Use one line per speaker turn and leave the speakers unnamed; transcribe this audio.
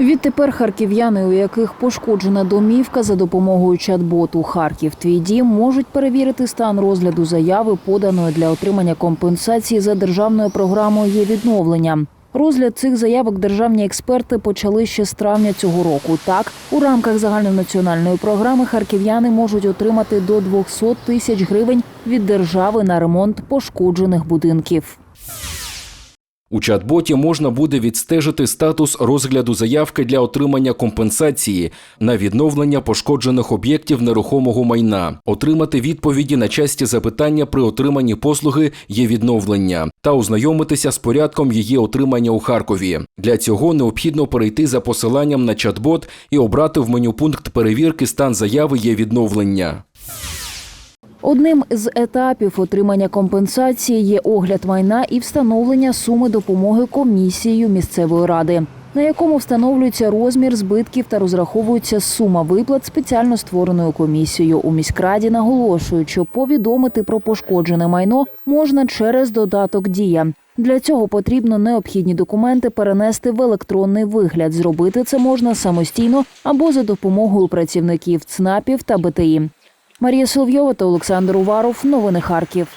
Відтепер харків'яни, у яких пошкоджена домівка за допомогою чат-боту Харків твій дім можуть перевірити стан розгляду заяви, поданої для отримання компенсації за державною програмою є відновлення. Розгляд цих заявок державні експерти почали ще з травня цього року. Так, у рамках загальнонаціональної програми харків'яни можуть отримати до 200 тисяч гривень від держави на ремонт пошкоджених будинків.
У чат-боті можна буде відстежити статус розгляду заявки для отримання компенсації на відновлення пошкоджених об'єктів нерухомого майна, отримати відповіді на часті запитання при отриманні послуги є відновлення та ознайомитися з порядком її отримання у Харкові. Для цього необхідно перейти за посиланням на чат-бот і обрати в меню пункт перевірки стан заяви є відновлення.
Одним з етапів отримання компенсації є огляд майна і встановлення суми допомоги комісією місцевої ради, на якому встановлюється розмір збитків та розраховується сума виплат спеціально створеною комісією. У міськраді наголошують, що повідомити про пошкоджене майно можна через додаток Дія. Для цього потрібно необхідні документи перенести в електронний вигляд. Зробити це можна самостійно або за допомогою працівників ЦНАПів та БТІ. Марія Соловйова та Олександр Уваров. Новини Харків.